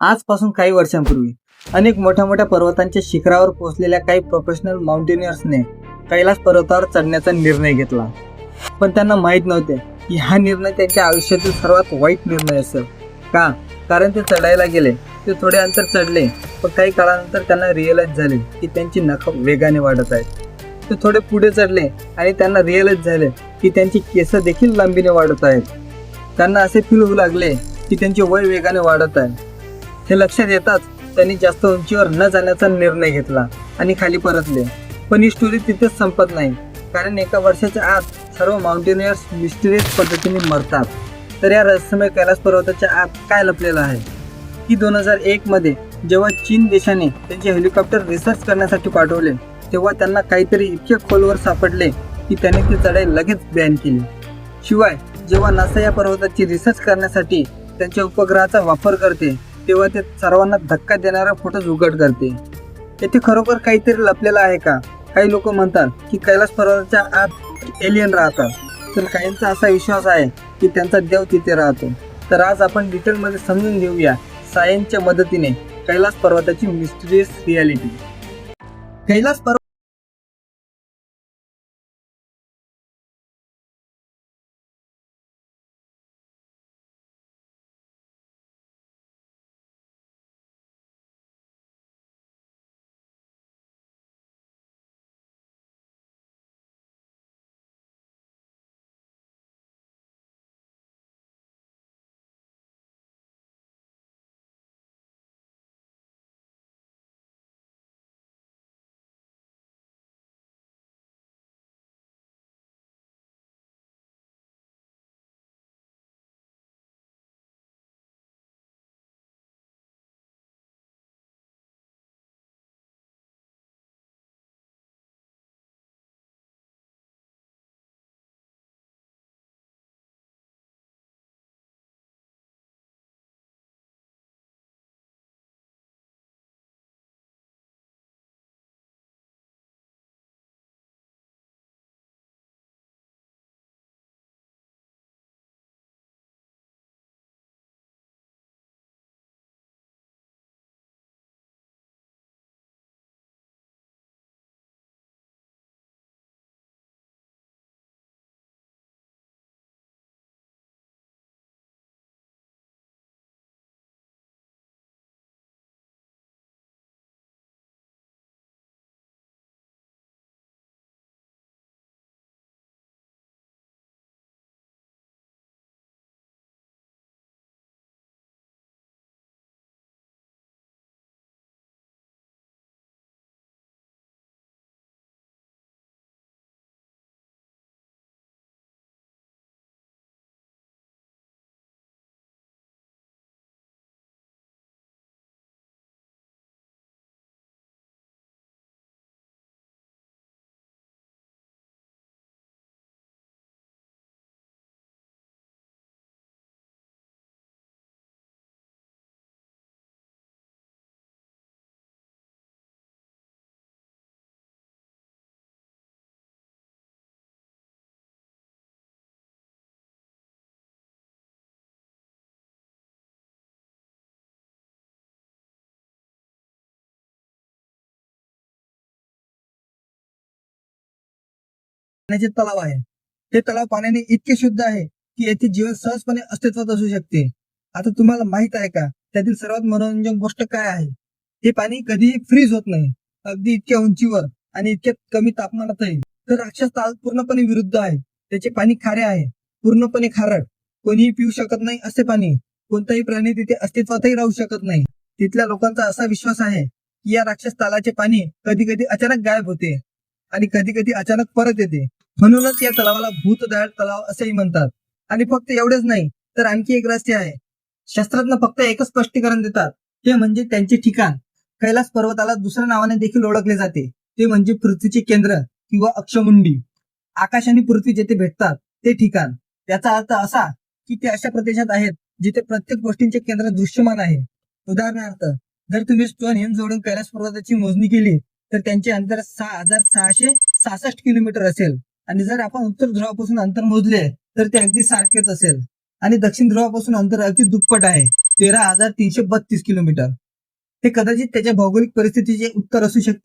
आजपासून काही वर्षांपूर्वी अनेक मोठ्या मोठ्या पर्वतांच्या शिखरावर पोहोचलेल्या काही प्रोफेशनल माउंटेनियर्सने कैलास पर्वतावर चढण्याचा निर्णय घेतला. पण त्यांना माहीत नव्हते की हा निर्णय त्यांच्या आयुष्यातील सर्वात वाईट निर्णय असेल. का? कारण ते चढायला गेले. ते थोडे अंतर चढले. पण काही काळानंतर त्यांना रिअलाइज झाले की त्यांची नख वेगाने वाढत आहेत. ते थोडे पुढे चढले आणि त्यांना रिअलाइज झाले की त्यांची केस देखील लांबीने वाढत आहेत. त्यांना असे फील होऊ लागले की त्यांचे वय वेगाने वाढत आहे. हे लक्षात येताच त्यांनी जास्त उंचीवर न जाण्याचा निर्णय घेतला आणि खाली परतले. पण ही स्टोरी तिथेच संपत नाही. कारण एका वर्षाच्या आत सर्व माउंटेनियर्स मिस्टिरियस पद्धतीने मरतात. तर या रहस्यमय कैलास पर्वताच्या आत काय लपलेलं आहे? की दोन हजार एकमध्ये जेव्हा चीन देशाने त्यांचे हेलिकॉप्टर रिसर्च करण्यासाठी पाठवले तेव्हा त्यांना काहीतरी इतके खोलवर सापडले की त्याने ती चढाई लगेच बॅन केली. शिवाय जेव्हा नासा या पर्वताची रिसर्च करण्यासाठी त्यांच्या उपग्रहाचा वापर करते तेव्हा ते सर्वांना धक्का देणारा फोटोज उघड करते. येथे खरोखर काहीतरी लपलेलं आहे का? काही लोक म्हणतात की कैलास पर्वताच्या आत एलियन राहतात. तर काहींचा असा विश्वास आहे की त्यांचा देव तिथे राहतो. तर आज आपण डिटेलमध्ये समजून घेऊया सायन्सच्या मदतीने कैलास पर्वताची मिस्टिरियस रियालिटी कैलास पर्वत पाण्याचे तलाव आहे. हे तलाव पाण्याने इतके शुद्ध आहे की येथे जीवन सहजपणे अस्तित्वात असू शकते. आता तुम्हाला माहीत आहे का? त्यातील सर्वात मनोरंजक गोष्ट काय आहे? हे पाणी कधीही फ्रीज होत नाही. अगदी इतक्या उंचीवर आणि इतक्या कमी तापमानातही तर राक्षस ताल पूर्णपणे विरुद्ध आहे. त्याचे पाणी खारे आहे. पूर्णपणे खारट. कोणीही पिऊ शकत नाही असे पाणी. कोणताही प्राणी तिथे अस्तित्वातही राहू शकत नाही. तिथल्या लोकांचा असा विश्वास आहे की या राक्षस तालाचे पाणी कधी कधी अचानक गायब होते आणि कधी कधी अचानक परत येते. म्हणूनच या तलावाला भूतदाळ तलाव असेही म्हणतात. आणि फक्त एवढेच नाही तर आणखी एक रहस्य आहे. शास्त्रज्ञ फक्त एकच स्पष्टीकरण देतात. ते म्हणजे त्यांचे ठिकाण. कैलास पर्वताला दुसऱ्या नावाने देखील ओळखले जाते. ते म्हणजे पृथ्वीचे केंद्र किंवा अक्षमुंडी. आकाश आणि पृथ्वी जेथे भेटतात ते ठिकाण. त्याचा अर्थ असा की ते अशा प्रदेशात आहेत जिथे प्रत्येक गोष्टींचे केंद्र दृश्यमान आहे. उदाहरणार्थ जर तुम्ही स्टोन हिम जोडून कैलास पर्वताची मोजणी केली तर त्यांचे अंतर सहा हजार सहाशे सहासष्ट किलोमीटर असेल. आणि जर आपण उत्तर ध्रुवापासून अंतर मोजले तर ते अगदी सारखेच असेल. आणि दक्षिण ध्रुवापासून अंतर अगदी दुप्पट आहे. तेरा हजार तीनशे बत्तीस किलोमीटर. हे कदाचित त्याच्या भौगोलिक परिस्थितीचे उत्तर असू शकते.